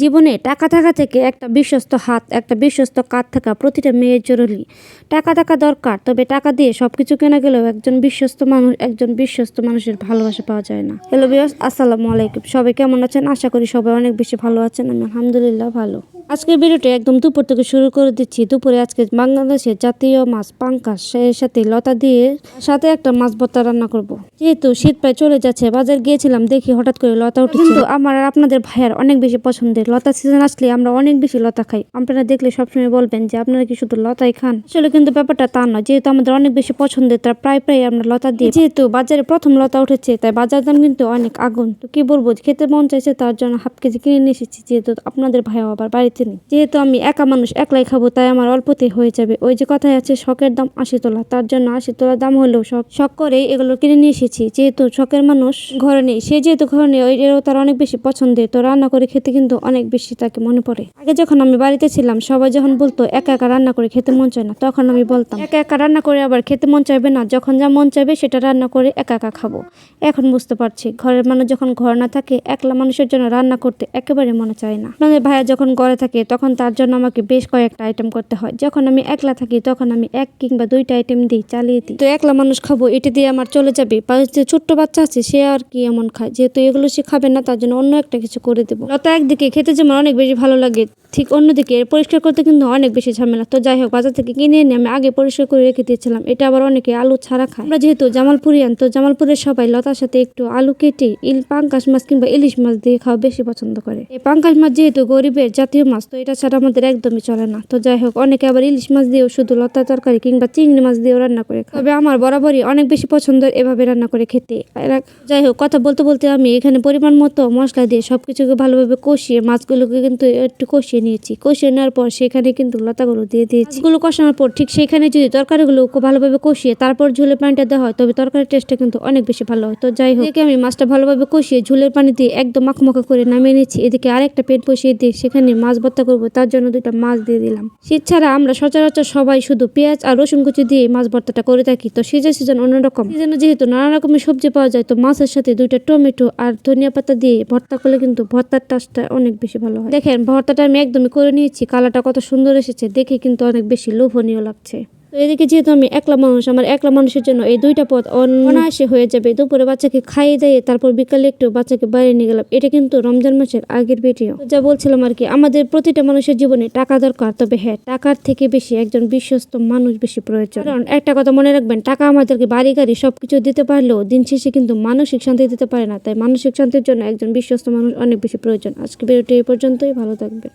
জীবনে টাকা থাকা থেকে একটা বিশ্বস্ত হাত, একটা বিশ্বস্ত কাঁধ থাকা প্রতিটা মেয়ের জরুরি। টাকা থাকা দরকার, তবে টাকা দিয়ে সব কিছু কেনা গেলেও একজন বিশ্বস্ত মানুষ, একজন বিশ্বস্ত মানুষের ভালোবাসা পাওয়া যায় না। হ্যালো বিয়স আসসালামু আলাইকুম। সবাই কেমন আছেন? আশা করি সবাই অনেক বেশি ভালো আছেন। আমি আলহামদুলিল্লাহ ভালো। আজকের ভিডিওটি একদম দুপুর থেকে শুরু করে দিচ্ছি। দুপুরে আজকে বাংলাদেশের জাতীয় মাছ পাঙ্কাশ, সেই সাথে লতা দিয়ে সাথে একটা মাছ ভর্তা রান্না করব। যেহেতু শীত প্রায় চলে যাচ্ছে, বাজার গিয়েছিলাম দেখি হঠাৎ করে লতা উঠেছে। কিন্তু আমার আর আপনাদের ভাইয়ার অনেক বেশি পছন্দের লতা সিজন আসলে আমরা অনেক বেশি লতা খাই। আপনারা দেখলে সবসময় বলবেন যে, আপনারা কি শুধু লতাই খান? আসলে কিন্তু ব্যাপারটা তা নয়। যেহেতু আমাদের অনেক বেশি পছন্দের, তার প্রায় প্রায় আমরা লতা দিই যেহেতু বাজারে প্রথম লতা উঠেছে, তাই বাজার দাম কিন্তু অনেক আগুন। তো কি বলব খেতে মন চাইছে, তার জন্য হাফ কেজি কিনে নিয়ে এসেছি। যেহেতু আপনাদের ভাইও আবার বাড়িতে নেই যেহেতু আমি একা মানুষ, একলাই খাব, তাই আমার অল্পতেই হয়ে যাবে। ওই যে কথায় আছে, শখের দাম আশি তোলা। তার জন্য আশি তোলার দাম হলেও শখ শখ করে এগুলো কিনে নিয়ে এসেছি। যেহেতু শখের মানুষ ঘরে নেই, সে যেহেতু ঘরে নেই এরও তার অনেক বেশি পছন্দের। তো রান্না করে খেতে কিন্তু অনেক বেশি তাকে মনে পড়ে। আগে যখন আমি বাড়িতে ছিলাম, সবাই যখন বলতো, একা একা রান্না করে খেতে মন চায় না, তখন আমি বলতাম, একা একা রান্না করে আবার খেতে মন চাইবে না, যখন যা মন চাইবে সেটা রান্না করে একা একা খাব। এখন বুঝতে পারছি, ঘরের মানুষ যখন ঘর না থাকে, একলা মানুষের জন্য রান্না করতে একেবারে মনে চায় না। আপনাদের ভাইয়া যখন ঘরে থাকে তখন তার জন্য আমাকে বেশ কয়েকটা আইটেম করতে হয়। যখন আমি একলা থাকি, তখন আমি এক কিংবা দুইটা আইটেম দিই, চালিয়ে দিই। তো একলা মানুষ খাব, এটা দিয়ে আমার চলে যাবে। যে ছোট্ট বাচ্চা আছে, সে আর কি এমন খায়? যেহেতু এগুলো সে খাবে না, তার জন্য অন্য একটা কিছু করে দেবো। লতা একদিকে খেতে যেমন অনেক বেশি ভালো লাগে, ঠিক অন্যদিকে পরিষ্কার করতে কিন্তু অনেক বেশি ঝামেলা। তো যাই হোক, বাজার থেকে কিনে এনে আমি আগে পরিষ্কার করে রেখে দিয়েছিলাম। এটা আবার অনেকে আলু ছাড়া খায়। আমরা যেহেতু জামালপুরিয়ান, তো জামালপুরের সবাই লতার সাথে একটু আলু কেটে ইল, পাঙ্কাশ মাছ কিংবা ইলিশ মাছ দিয়ে খাওয়া বেশি পছন্দ করে। এই পাঙ্কাশ মাছ যেহেতু গরিবের জাতীয় মাছ তো এটা ছাড়া আমাদের একদমই চলে না। তো যাই হোক, অনেকে আবার ইলিশ মাছ দিয়েও শুধু লতা তরকারি কিংবা চিংড়ি মাছ দিয়েও রান্না করে তবে আমার বরাবরই অনেক বেশি পছন্দ এভাবে রান্না করে খেতে। যাই হোক, কথা বলতে বলতে আমি এখানে পরিমাণ মতো মশলা দিয়ে সবকিছুকে ভালোভাবে কষিয়ে মাছগুলোকে কিন্তু একটু কষিয়ে নিয়েছি। কষিয়ে নেওয়ার পর সেখানে কিন্তু লতাগুলো দিয়ে দিয়েছি। মাছগুলো কষানোর পর ঠিক সেখানে যদি তরকারিগুলো ভালোভাবে কষিয়ে তারপর ঝোলের পানিটা দেওয়া হয়, তবে তরকারির টেস্টটা কিন্তু অনেক বেশি ভালো হয়। তো যাই হোক আমি মাছটা ভালোভাবে কষিয়ে ঝোলের পানি দিয়ে একদম মাখমাখা করে নামিয়ে নিচ্ছি। এদিকে আরেকটা পেট বসিয়ে দিয়ে সেখানে মাছ ভর্তা করব, তার জন্য দুইটা মাছ দিয়ে দিলাম। শীত ছাড়া আমরা সচরাচর সবাই শুধু পেঁয়াজ আর রসুন কুচি দিয়ে মাছ ভর্তাটা করে থাকি। তো সিজন সিজন অন্যরকম। সিজনে যেহেতু নানা রকমের সবজি পাওয়া যায়, তো মাছের সাথে দুইটা টমেটো আর ধনিয়া পাতা দিয়ে ভর্তা করলে কিন্তু ভর্তার টাসটা অনেক বেশি ভালো হয়। দেখেন, ভর্তাটা আমি একদমই করে নিয়েছি। কালারটা কত সুন্দর এসেছে, দেখে কিন্তু অনেক বেশি লোভনীয় লাগছে। তো এদিকে যেহেতু আমি একলা মানুষ, আমার একলা মানুষের জন্য এই দুইটা পথ অন- অনায়াসে হয়ে যাবে। দুপুরে বাচ্চাকে খাইয়ে দিয়ে তারপর বিকালে একটু বাচ্চাকে বাইরে নিয়ে গেলাম। এটা কিন্তু রমজান মাসের আগের ভিডিও যা বলছিলাম আর কি, আমাদের প্রতিটা মানুষের জীবনে টাকা দরকার। তবে হ্যাঁ টাকার থেকে বেশি একজন বিশ্বস্ত মানুষ বেশি প্রয়োজন। কারণ একটা কথা মনে রাখবেন, টাকা আমাদেরকে বাড়ি গাড়ি সবকিছু দিতে পারলেও দিন শেষে কিন্তু মানসিক শান্তি দিতে পারে না। তাই মানসিক শান্তির জন্য একজন বিশ্বস্ত মানুষ অনেক বেশি প্রয়োজন। আজকে ভিডিওটি এই পর্যন্তই, ভালো থাকবে